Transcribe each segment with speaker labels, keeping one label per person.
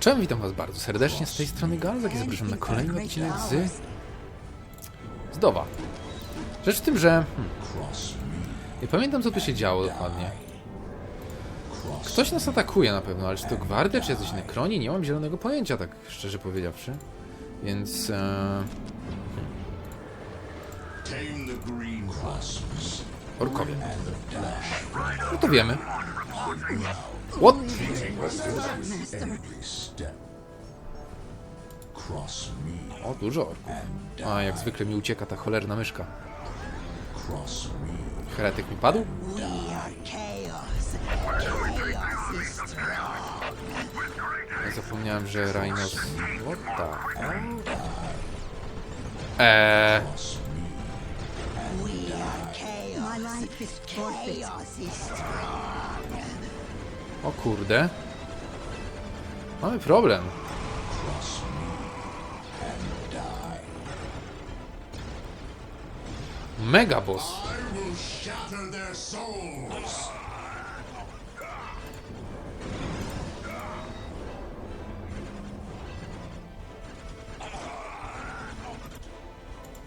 Speaker 1: Cześć, witam was bardzo serdecznie z tej strony Galzak i zapraszam na kolejny odcinek z... z Dowa. Rzecz w tym, że... Hmm, nie pamiętam co tu się działo dokładnie. Ktoś nas atakuje na pewno, ale czy to gwardia, czy jacyś nekroni? Nie mam zielonego pojęcia, tak szczerze powiedziawszy. Więc... E...
Speaker 2: Wasps.
Speaker 1: Orkowie. No to wiemy. What? O, dużo orków. A, jak zwykle mi ucieka ta cholerna myszka. Heretyk mi padł? Ja zapomniałem, że Rhinos... What the? Eee... O kurde. Mamy problem. Mega boss.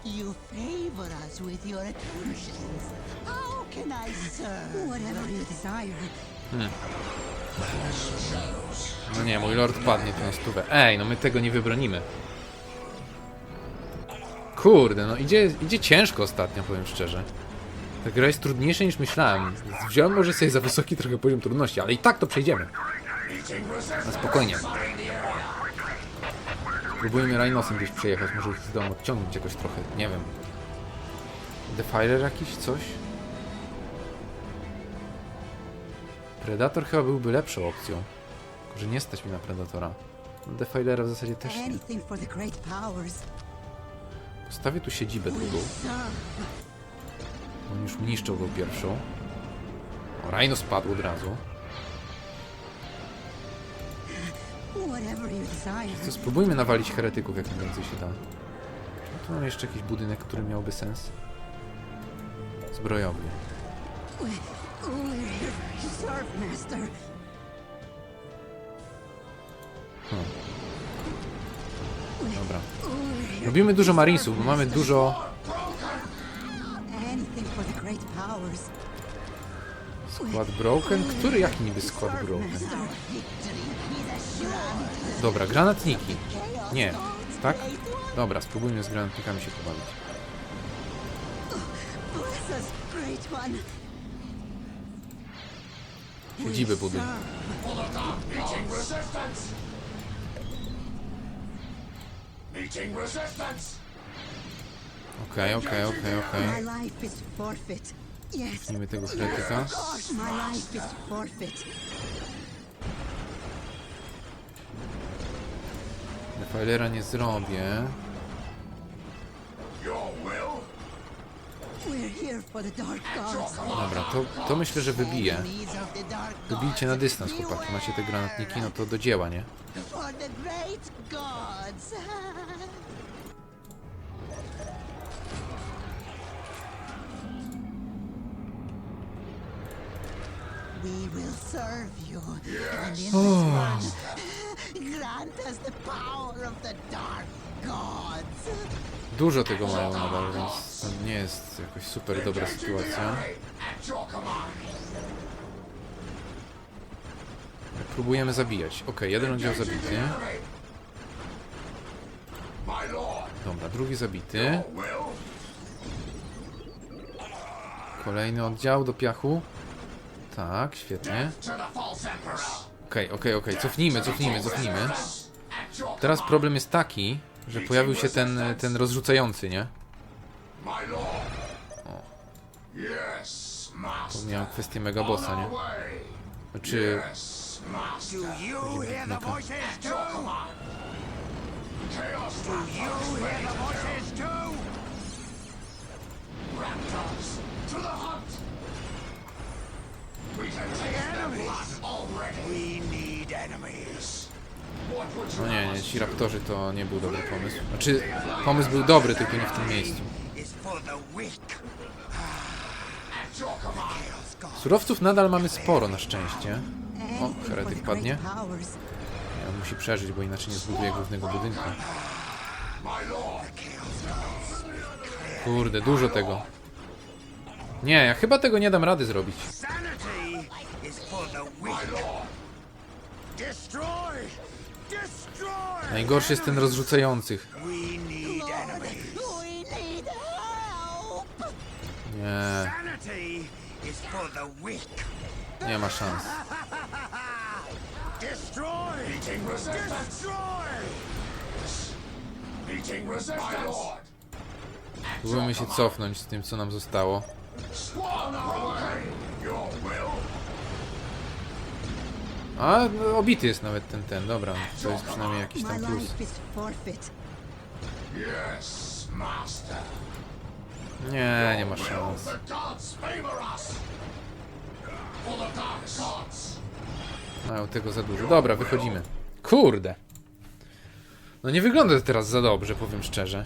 Speaker 3: You favor us with your attentions. Can I serve? Whatever you desire.
Speaker 1: No nie, mój lord padnie tu na stówę. Ej, no my tego nie wybronimy. Kurde, no idzie, idzie ciężko ostatnio, powiem szczerze. Ta gra jest trudniejsza niż myślałem. Wziąłem może sobie za wysoki trochę poziom trudności, ale i tak to przejdziemy. Na spokojnie. Próbujmy Rhinosem gdzieś przejechać, może ich uda odciągnąć jakoś trochę, nie wiem. Defiler jakiś, coś? Predator chyba byłby lepszą opcją. Tylko, że nie stać mi na Predatora. No, Defilera w zasadzie też nie. Postawię tu siedzibę drugą.
Speaker 3: serve.
Speaker 1: On już niszczą tą pierwszą. O, Rhino spadł od razu. To spróbujmy nawalić heretyków jak najwięcej się da. No tu mam jeszcze jakiś budynek, który miałby sens. Zbrojownia.
Speaker 3: Master.
Speaker 1: Dobra. Robimy dużo marinesów, bo mamy dużo... Skład broken? Który jaki niby skład broken? Dobra, granatniki. Nie, tak? Dobra, spróbujmy z granatnikami się pobawić. Siedzibę buduj. Okej, okej, okej, okej.
Speaker 3: My life is forfeit. Yes.
Speaker 1: Zacznijmy tego heretyka.
Speaker 3: Gosh, my life is forfeit.
Speaker 1: Defilera nie zrobię. Dobra, to, to myślę, że wybije. Wybijcie na dystans, chłopaki. Macie te granatniki, no to do dzieła, nie?
Speaker 3: We will serve you. And in return, grant us the power of the dark.
Speaker 1: Dużo tego mają nadal, więc to nie jest jakoś super dobra sytuacja. Próbujemy zabijać. Okej, jeden oddział zabity. Dobra, drugi zabity. Kolejny oddział do piachu. Tak, świetnie.
Speaker 2: False emperor.
Speaker 1: Okej, okej, okej. Cofnijmy, cofnijmy, cofnijmy. Teraz problem jest taki, że pojawił się ten, ten rozrzucający, nie?
Speaker 2: Yes, master.
Speaker 1: Miałem kwestię megabossa, nie? Znaczy.
Speaker 2: To. We can taste their blood already.
Speaker 4: We need enemies.
Speaker 1: No nie, nie, ci raptorzy to nie był dobry pomysł. Znaczy, pomysł był dobry, tylko nie w tym miejscu. Surowców nadal mamy sporo na szczęście. O, heretyk padnie. on musi przeżyć, bo inaczej nie zbuduje głównego budynku. Kurde, dużo tego. Nie, ja chyba tego nie dam rady zrobić.
Speaker 4: Destroy!
Speaker 1: Najgorszy jest ten rozrzucających. Nie, nie ma szans.
Speaker 4: Destroy!
Speaker 2: Meeting resistance.
Speaker 4: Destroy!
Speaker 2: Meeting resistance. My lord.
Speaker 1: Próbujemy się cofnąć z tym, co nam zostało.
Speaker 2: On our way. Your will.
Speaker 1: A, no, obity jest nawet ten, ten, dobra. To jest przynajmniej jakiś tam plus. Nie, nie ma szans. Mają tego za dużo. Dobra, wychodzimy. Kurde. No nie wygląda to teraz za dobrze, powiem szczerze.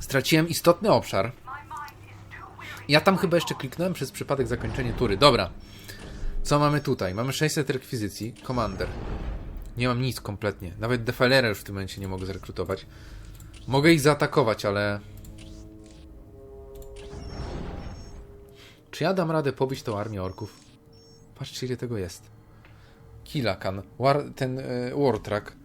Speaker 1: Straciłem istotny obszar.
Speaker 5: My mind is too weary.
Speaker 1: Ja tam chyba jeszcze kliknąłem przez przypadek zakończenie tury. Dobra. Co mamy tutaj? Mamy 600 rekwizycji. Commander. Nie mam nic kompletnie. Nawet Defilera już w tym momencie nie mogę zrekrutować. Mogę ich zaatakować, ale... Czy ja dam radę pobić tą armię orków? Patrzcie ile tego jest. Kilakan. War, ten War Track. I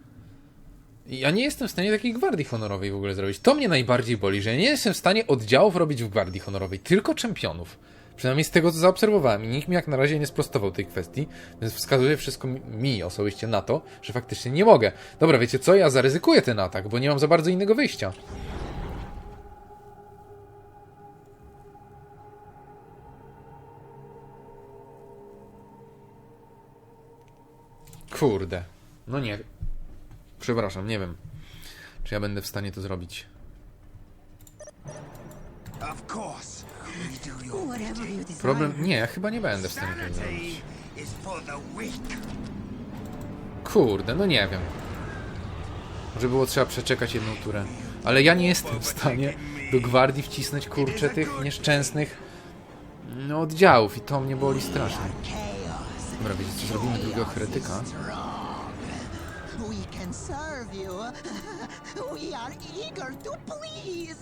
Speaker 1: Ja nie jestem w stanie takiej gwardii honorowej w ogóle zrobić. To mnie najbardziej boli, że nie jestem w stanie oddziałów robić w gwardii honorowej, tylko czempionów. Przynajmniej z tego, co zaobserwowałem. I nikt mi jak na razie nie sprostował tej kwestii, więc wskazuje wszystko mi osobiście na to, że faktycznie nie mogę. Dobra, wiecie co? Ja zaryzykuję ten atak, bo nie mam za bardzo innego wyjścia. Kurde. No nie. Przepraszam, nie wiem. Czy ja będę w stanie to zrobić. Problem. Nie, ja chyba nie będę w stanie tego zrobić. Kurde, no nie wiem. Może było trzeba przeczekać jedną turę. Ale ja nie jestem w stanie do gwardii wcisnąć kurczę tych nieszczęsnych no, oddziałów i to mnie boli strasznie. Dobra, wiecie co, zrobimy drugiego heretyka.
Speaker 3: Can serve you. We are eager to please.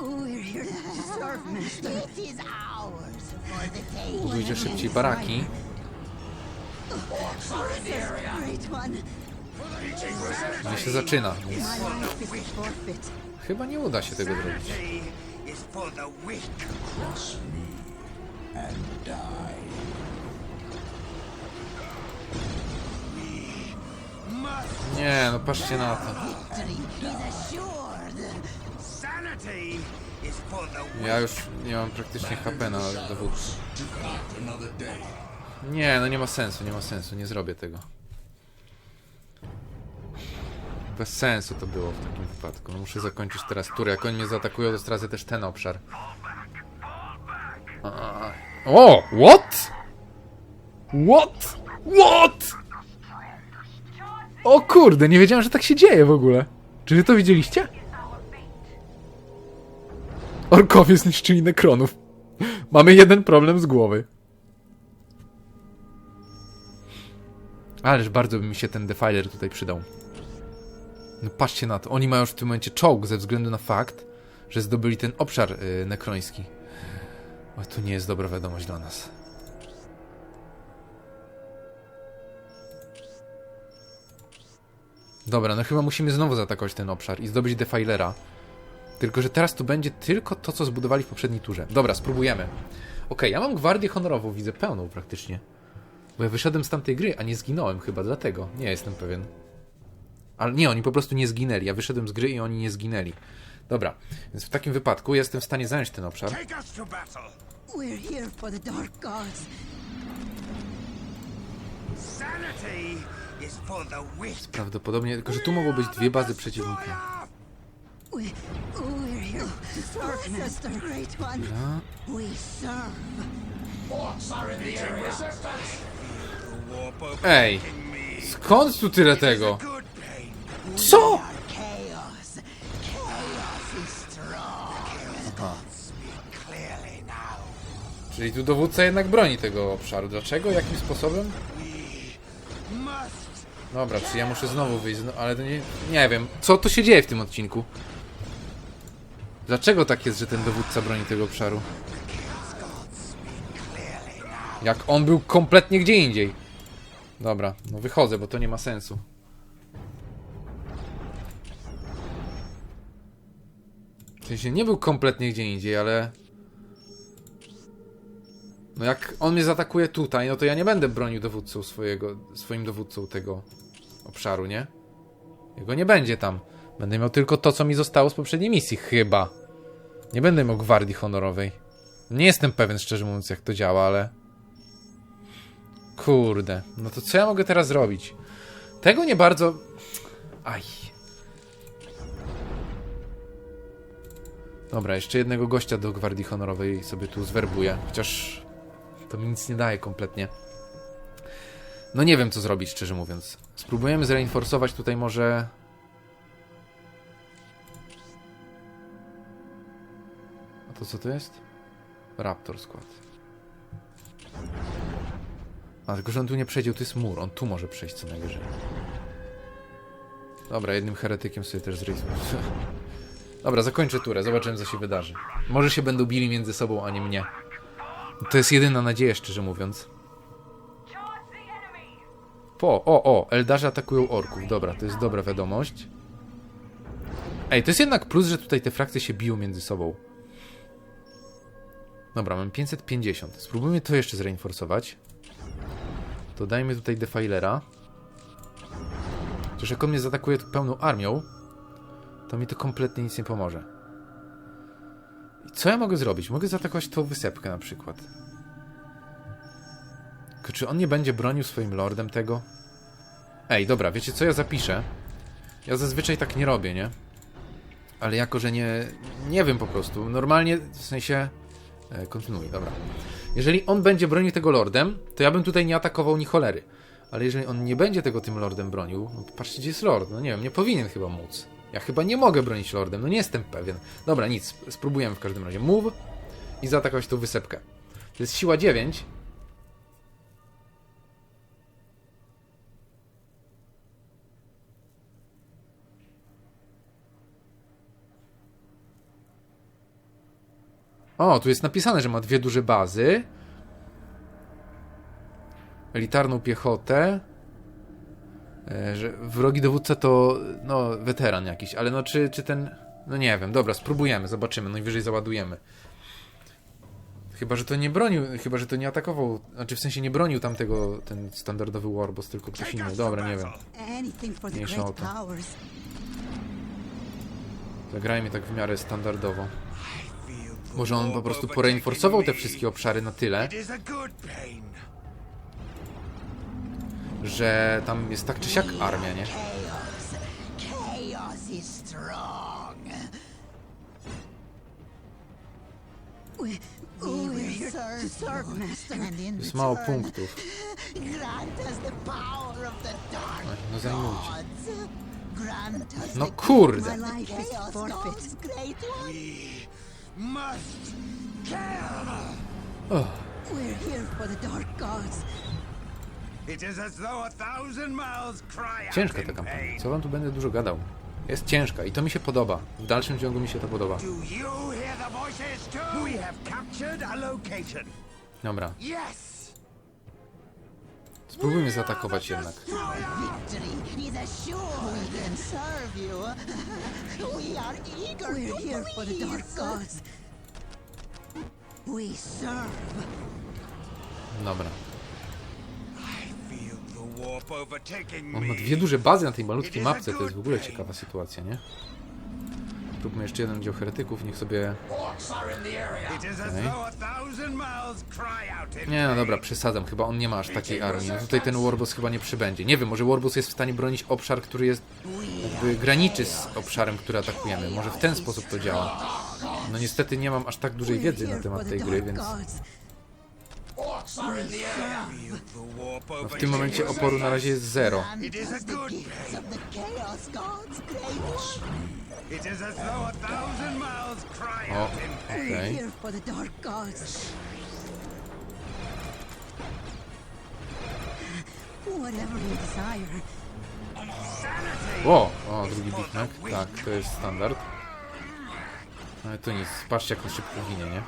Speaker 3: We're here to serve, Master. It is ours for the taking.
Speaker 1: Budujcie szybciej baraki.
Speaker 3: Great one.
Speaker 1: No i się zaczyna, więc
Speaker 3: My life is forfeit.
Speaker 1: chyba nie uda się tego zrobić.
Speaker 4: Is for the weak. Must
Speaker 1: Nie, no patrzcie na to. Ja już nie mam praktycznie HP na dowódcy. Nie, no nie ma sensu, nie ma sensu, nie zrobię tego. Bez sensu to było w takim wypadku. No muszę zakończyć teraz turę. Jak oni mnie zaatakują, to stracę też ten obszar. O! What? What? What? O kurde, nie wiedziałem, że tak się dzieje w ogóle. Czy wy to widzieliście? Orkowie zniszczyli nekronów. Mamy jeden problem z głowy. Ależ bardzo by mi się ten defiler tutaj przydał. No patrzcie na to. Oni mają już w tym momencie czołg ze względu na fakt, że zdobyli ten obszar yy, nekroński. O, to nie jest dobra wiadomość dla nas. Dobra, no chyba musimy znowu zaatakować ten obszar i zdobyć defilera. Tylko, że teraz tu będzie tylko to, co zbudowali w poprzedniej turze. Dobra, spróbujemy. Okej, ja mam gwardię honorową, widzę pełną praktycznie. Bo ja wyszedłem z tamtej gry, a nie zginąłem chyba, dlatego. Nie jestem pewien. Ale nie, oni po prostu nie zginęli. Ja wyszedłem z gry i oni nie zginęli. Dobra, więc w takim wypadku jestem w stanie zająć ten obszar.
Speaker 4: Take us to battle.
Speaker 3: We're here for the dark gods.
Speaker 4: Sanity
Speaker 1: Prawdopodobnie, tylko że tu mogą być dwie bazy przeciwnika. Ej, skąd tu tyle tego? Co? Czyli tu dowódca jednak broni tego obszaru. Dlaczego? Jakim sposobem? Dobra, czy ja muszę znowu wyjść, no, ale to nie... Nie wiem. Co tu się dzieje w tym odcinku? Dlaczego tak jest, że ten dowódca broni tego obszaru? Jak on był kompletnie gdzie indziej. Dobra, no wychodzę, bo to nie ma sensu. W sensie nie był kompletnie gdzie indziej, ale... No jak on mnie zaatakuje tutaj, no to ja nie będę bronił dowódcą swojego, swoim dowódcą tego obszaru, nie? Jego nie będzie tam. Będę miał tylko to, co mi zostało z poprzedniej misji, chyba. Nie będę miał gwardii honorowej. Nie jestem pewien, szczerze mówiąc, jak to działa, ale... Kurde. No to co ja mogę teraz zrobić? Tego nie bardzo... Aj. Dobra, jeszcze jednego gościa do gwardii honorowej sobie tu zwerbuję. Chociaż to mi nic nie daje kompletnie. No nie wiem, co zrobić, szczerze mówiąc. Spróbujemy zreinforsować tutaj może... A to co to jest? Raptor skład. A, tylko że on tu nie przejdzie, to jest mur. On tu może przejść co najwyżej. Dobra, jednym heretykiem sobie też zreinforsuję. Dobra, zakończę turę, zobaczymy co się wydarzy. Może się będą bili między sobą, a nie mnie. To jest jedyna nadzieja, szczerze mówiąc. Po, o, o, Eldarze atakują orków. Dobra, to jest dobra wiadomość. Ej, to jest jednak plus, że tutaj te frakcje się biją między sobą. Dobra, mam 550. Spróbujmy to jeszcze zreinforsować. To dajmy tutaj Defilera. Chociaż jak on mnie zaatakuje pełną armią, to mi to kompletnie nic nie pomoże. Co ja mogę zrobić? Mogę zaatakować tą wysepkę na przykład. Tylko czy on nie będzie bronił swoim lordem tego? Ej, dobra, wiecie co ja zapiszę? Ja zazwyczaj tak nie robię, nie? Ale jako, że nie... Nie wiem po prostu. Normalnie, w sensie... E, kontynuuj, dobra. Jeżeli on będzie bronił tego lordem, to ja bym tutaj nie atakował ni cholery. Ale jeżeli on nie będzie tego tym lordem bronił, no patrzcie gdzie jest lord, no nie wiem, nie powinien chyba móc. Ja chyba nie mogę bronić lordem, no nie jestem pewien. Dobra, nic, spróbujemy w każdym razie. Move i zaatakować tą wysepkę. To jest siła 9, O, tu jest napisane, że ma dwie duże bazy. Elitarną piechotę. E, Że wrogi dowódca to, no, weteran jakiś, ale no czy, czy ten... No nie wiem, dobra, spróbujemy, zobaczymy, najwyżej załadujemy. Chyba, że to nie bronił, chyba, że to nie atakował, znaczy w sensie nie bronił tamtego, ten standardowy Warboss, tylko ktoś inny, dobra, nie wiem. Mniejsza o to. Zagrajmy tak w miarę standardowo. Może on po prostu poreinforsował te wszystkie obszary na tyle,
Speaker 4: It is a good pain.
Speaker 1: Że tam jest tak czy siak armia, nie? Jest mało punktów. No zajmujcie. No kurde.
Speaker 4: Kill.
Speaker 3: We're here for the dark gods.
Speaker 1: Ciężka ta kampania. Co wam tu będę dużo gadał? Jest ciężka i to mi się podoba. W dalszym ciągu mi się to podoba.
Speaker 4: Do you hear the voices too? We have captured a location.
Speaker 1: Dobra,
Speaker 4: Yes.
Speaker 1: spróbujmy zaatakować jednak.
Speaker 3: Our victory is assured. We can serve you. We are eager We're to here for the dark gods. We serve.
Speaker 1: Dobra.
Speaker 4: I feel the warp overtaking
Speaker 1: On ma dwie duże bazy na tej malutkiej mapce, to jest w ogóle ciekawa sytuacja, nie? Zróbmy jeszcze jeden dział heretyków, niech sobie...
Speaker 2: In
Speaker 1: Nie no dobra, przesadzam, chyba on nie ma aż takiej armii. No tutaj ten Warboss chyba nie przybędzie. Nie wiem, może Warboss jest w stanie bronić obszar, który jest jakby graniczy z obszarem, który atakujemy. Może w ten sposób to działa. No niestety nie mam aż tak dużej wiedzy na temat tej gry, więc no, w tym momencie oporu na razie jest zero. O, okej.
Speaker 3: Okay. Wow,
Speaker 1: o, drugi bitnak. Tak, to jest standard. No, ale to nic, patrzcie jak on szybko ginie, nie?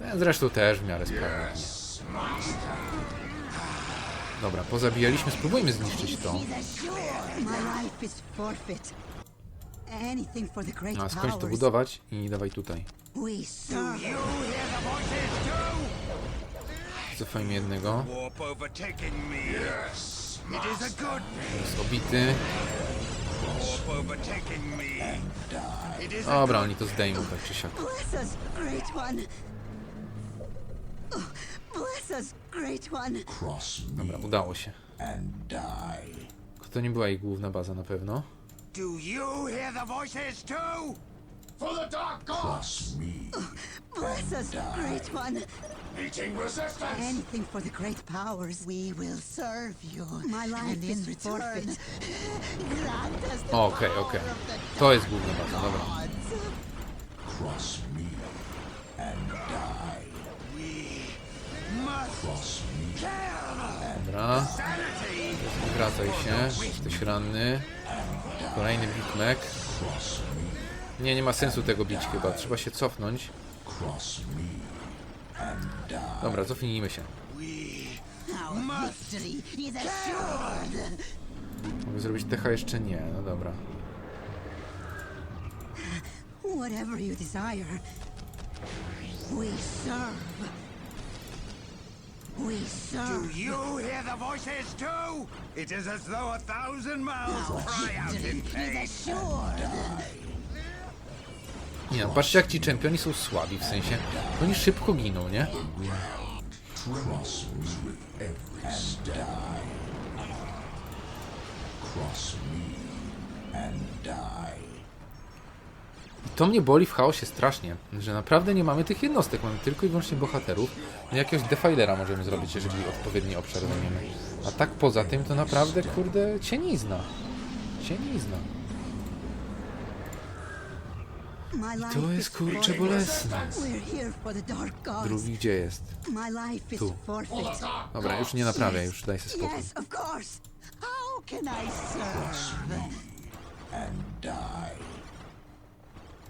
Speaker 1: Ten zresztą też w miarę sprawny. Dobra, pozabijaliśmy, spróbujmy zniszczyć to. A, skończ to budować i dawaj tutaj. Cofajmy jednego. Jest obity. Dobra, oni to zdejmą tak czy siak.
Speaker 3: Bless us, great one. Oh, bless us, great one.
Speaker 2: Cross me
Speaker 1: Dobra, udało się.
Speaker 2: and die.
Speaker 1: To nie była ich główna baza na pewno.
Speaker 4: Do you hear the voices too?
Speaker 2: For the Dark God! Cross me
Speaker 3: Bless us, great one.
Speaker 2: meeting resistance!
Speaker 3: Anything for the great powers. We will serve you. My life is forfeit. Grant us the
Speaker 1: Okej,
Speaker 3: power
Speaker 1: okej.
Speaker 3: of the
Speaker 1: To jest główna baza, dobra.
Speaker 3: gods.
Speaker 2: Cross
Speaker 1: Dobra, wracaj się. Jesteś ranny. Kolejny Big Mac. Nie, nie ma sensu tego bić chyba. Trzeba się cofnąć. Dobra, cofnijmy się. Mogę zrobić TH jeszcze nie, no dobra.
Speaker 3: Whatever you desire, we serve. We
Speaker 4: Do
Speaker 3: serve.
Speaker 4: you hear the voices too? It is as though a thousand mouths cry out in pain.
Speaker 1: Nie no, patrzcie jak ci czempioni są słabi, w sensie, oni szybko giną, nie?
Speaker 2: Cross me and die.
Speaker 1: I to mnie boli w chaosie strasznie, że naprawdę nie mamy tych jednostek, mamy tylko i wyłącznie bohaterów. No jakiegoś defilera możemy zrobić, jeżeli odpowiedni obszar zajmiemy. A tak poza tym to naprawdę, kurde, cienizna. Cienizna.
Speaker 3: Life
Speaker 1: To jest kurczę bolesne. Drugi gdzie jest? Tu. Dobra, już nie naprawiaj, już daj sobie spokój.
Speaker 3: How can I serve?
Speaker 2: and die. The ground
Speaker 4: Do you hear the voices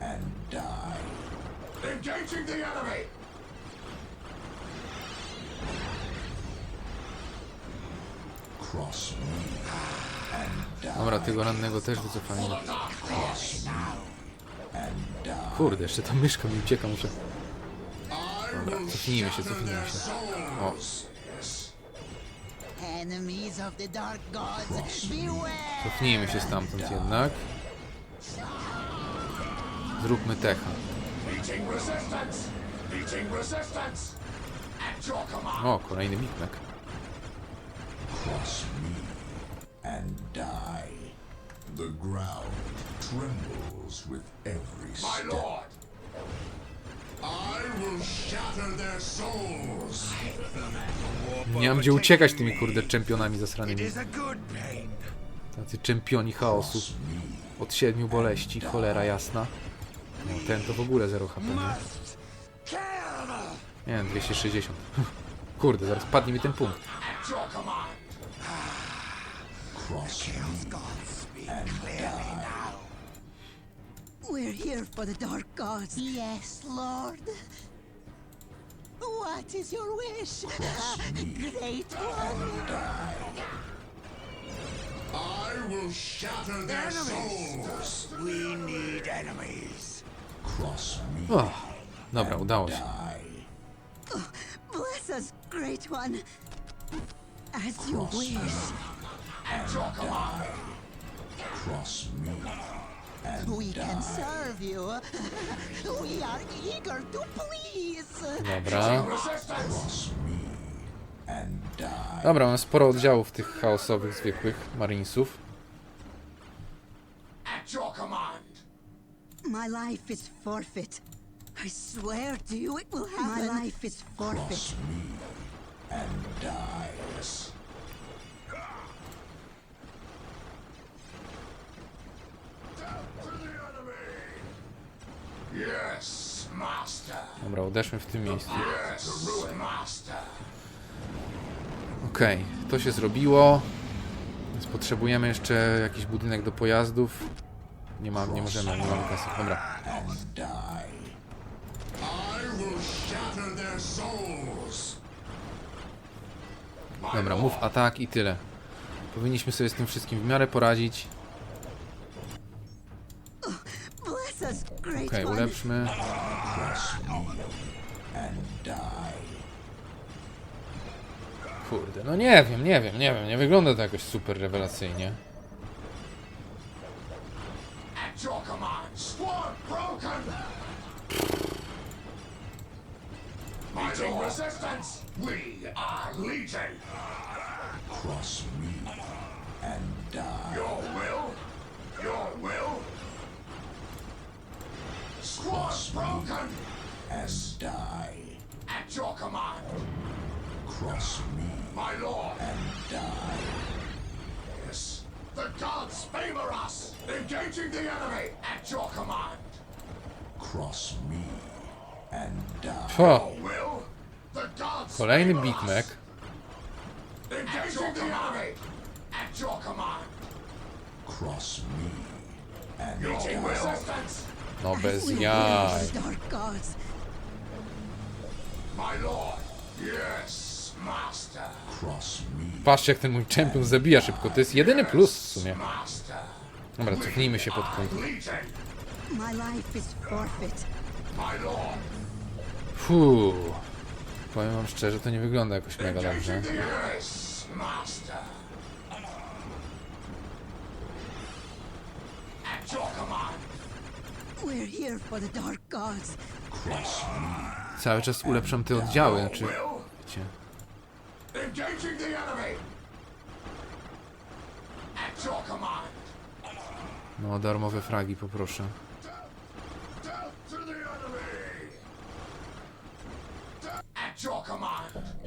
Speaker 2: and die. Engaging the enemy! Cross me and die.
Speaker 1: Dobra, tego rannego też wycofajmy. Kurde, jeszcze ta myszka mi ucieka, muszę... Dobra, cofnijmy się, cofnijmy się. O, cofnijmy się stamtąd jednak. Zróbmy techa. O, kolejny
Speaker 2: me and die. The ground trembles with every
Speaker 6: My
Speaker 2: step.
Speaker 6: lord, I will shatter their souls.
Speaker 1: Nie mam gdzie uciekać tymi kurde czempionami zasranymi. Tacy czempioni chaosu. Od siedmiu boleści, cholera jasna. No, ten to w ogóle 0 HP, nie? Nie wiem, 260. Kurde, zaraz padnie mi ten punkt.
Speaker 3: We're here for the dark gods. Yes, Lord. What is your wish? Great one.
Speaker 6: I will shatter their souls.
Speaker 4: We need enemies.
Speaker 1: O, dobra, udało się.
Speaker 3: Bless us, great one. As you wish.
Speaker 2: Cross me
Speaker 3: We can serve you. We are eager to please.
Speaker 1: Dobra. Dobra, mam sporo oddziałów tych chaosowych, zwykłych marinesów.
Speaker 6: At your command.
Speaker 3: My life is forfeit. I swear to you it will happen. My life is forfeit.
Speaker 6: Cross me and die. Yes. Death to the enemy. Yes, master.
Speaker 1: Dobra, odeszmy w tym miejscu.
Speaker 6: Yes, master.
Speaker 1: Okej, to się zrobiło. Więc potrzebujemy jeszcze jakiś budynek do pojazdów. Nie ma, nie możemy, nie mamy kasy. Dobra. Dobra, mów atak i tyle. Powinniśmy sobie z tym wszystkim w miarę poradzić. Okej,
Speaker 3: one.
Speaker 1: ulepszmy. Kurde, no nie wiem, nie wiem, nie wiem. Nie wygląda to jakoś super rewelacyjnie.
Speaker 6: Your command. Squad broken. Meeting resistance. We are legion. Cross me and die. Your will. Your will. Squad broken. And die. At your command. Cross me, my lord, and die. Engaging the enemy! At your command! Cross me and die.
Speaker 1: Ho,
Speaker 6: Will? The gods
Speaker 1: kolejny Big. Mac.
Speaker 6: Engaging the enemy! At your command! Cross me and die.
Speaker 1: No bez jaj.
Speaker 3: praise the dark gods.
Speaker 6: My lord! Yes, master! Cross me,
Speaker 1: Patrzcie jak ten mój champion zabija szybko. To jest jedyny plus w sumie. Dobra, cofnijmy się pod kąt. Fuh. Powiem wam szczerze, to nie wygląda jakoś mega dobrze. Cały czas ulepszam te oddziały, znaczy... Wiecie,
Speaker 6: Engaging the enemy! At your command!
Speaker 1: No darmowe fragi poproszę.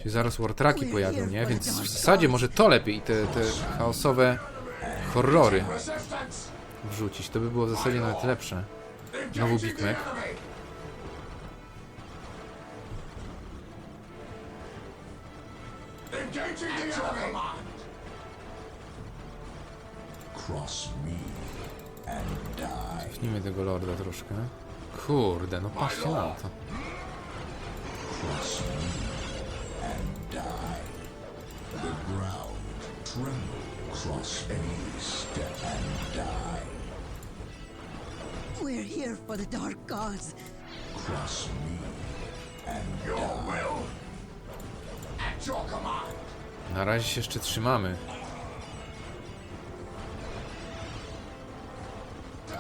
Speaker 1: Się zaraz wartraki pojawią, nie? Więc w zasadzie może to lepiej, te, te chaosowe horrory wrzucić. To by było w zasadzie nawet lepsze. Znowu Big Mac.
Speaker 6: Cross me.
Speaker 1: Cofnijmy tego lorda troszkę. Kurde, no patrzcie na to.
Speaker 3: We're here for the dark gods.
Speaker 6: Cross me and your will. At your command.
Speaker 1: Na razie się jeszcze trzymamy.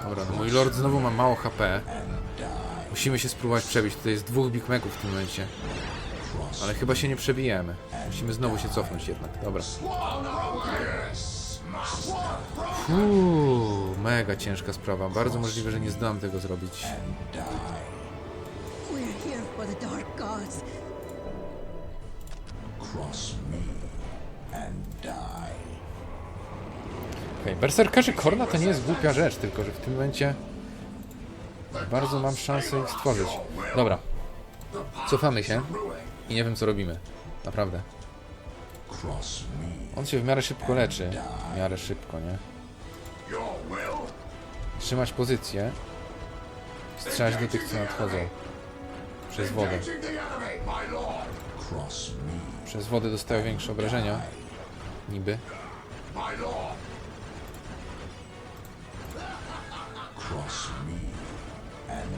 Speaker 1: Dobra, no mój lord znowu ma mało HP. Musimy się spróbować przebić. Tutaj jest dwóch Big Maców w tym momencie. Ale chyba się nie przebijemy. Musimy znowu się cofnąć jednak. Dobra. Uuu, mega ciężka sprawa. Bardzo możliwe, że nie zdam tego zrobić. Okej, berserkerzy Korna to nie jest głupia rzecz, tylko że w tym momencie bardzo mam szansę ich stworzyć. Dobra, cofamy się i nie wiem co robimy. Naprawdę. On się w miarę szybko leczy. W miarę szybko, nie? Trzymać pozycję. Strzelać do tych, co nadchodzą. Przez wodę. Przez wodę dostają większe obrażenia. Niby.
Speaker 6: Cross me and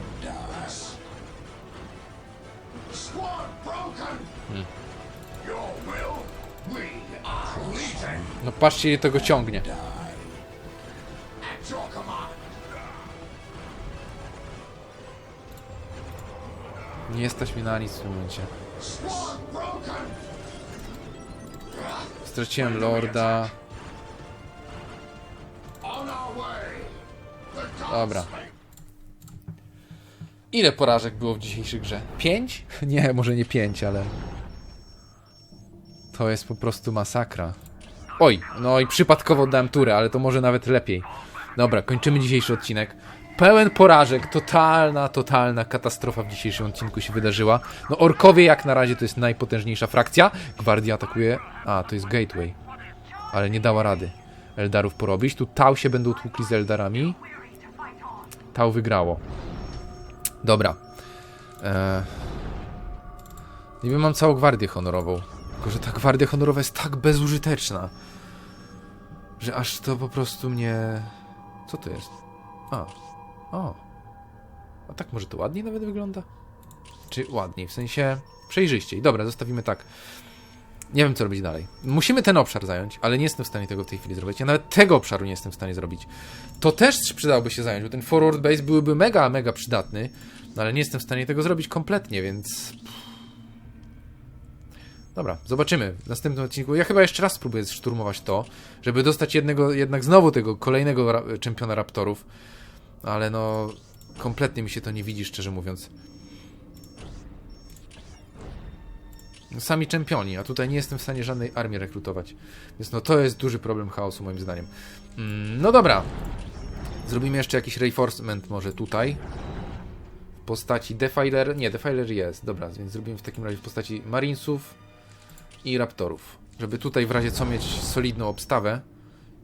Speaker 6: Squad broken! Hmm. Your will, we are leaving.
Speaker 1: No patrzcie, ile tego ciągnie. Nie jesteśmy na nic w tym momencie. Straciłem lorda. Dobra. Ile porażek było w dzisiejszej grze? Pięć? Nie, może nie pięć, ale... To jest po prostu masakra. Oj, no i przypadkowo dałem turę, ale to może nawet lepiej. Dobra, kończymy dzisiejszy odcinek. Pełen porażek, totalna, totalna katastrofa w dzisiejszym odcinku się wydarzyła. No orkowie jak na razie to jest najpotężniejsza frakcja. Gwardia atakuje... A, to jest Gateway. Ale nie dała rady Eldarów porobić. Tu Tau się będą tłukli z Eldarami. Tau wygrało. Dobra. Eee... Niby mam całą gwardię honorową. Tylko, że ta gwardia honorowa jest tak bezużyteczna. Że aż to po prostu mnie... Co to jest? A. O. A tak może to ładniej nawet wygląda? Czy ładniej? W sensie przejrzyściej. Dobra, zostawimy tak. Nie wiem, co robić dalej. Musimy ten obszar zająć, ale nie jestem w stanie tego w tej chwili zrobić. Ja nawet tego obszaru nie jestem w stanie zrobić. To też przydałoby się zająć, bo ten forward base byłyby mega, mega przydatny, no ale nie jestem w stanie tego zrobić kompletnie, więc... Dobra, zobaczymy w następnym odcinku. Ja chyba jeszcze raz spróbuję szturmować to, żeby dostać jednego, jednak znowu tego kolejnego ra czempiona Raptorów, ale no... Kompletnie mi się to nie widzi, szczerze mówiąc. Sami czempioni, a tutaj nie jestem w stanie żadnej armii rekrutować. Więc no to jest duży problem chaosu moim zdaniem. Mm, no dobra. Zrobimy jeszcze jakiś reinforcement może tutaj. W postaci Defiler. Nie, Defiler jest. Dobra, więc zrobimy w takim razie w postaci Marinesów i Raptorów. Żeby tutaj w razie co mieć solidną obstawę.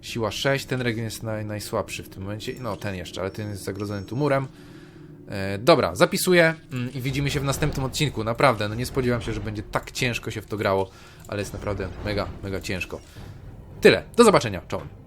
Speaker 1: Siła 6, ten region jest naj, najsłabszy w tym momencie. No, ten jeszcze, ale ten jest zagrożony tumurem. E, dobra, zapisuję mm, i widzimy się w następnym odcinku. Naprawdę, no nie spodziewałem się, że będzie tak ciężko się w to grało, ale jest naprawdę mega, mega ciężko. Tyle. Do zobaczenia. Czołem.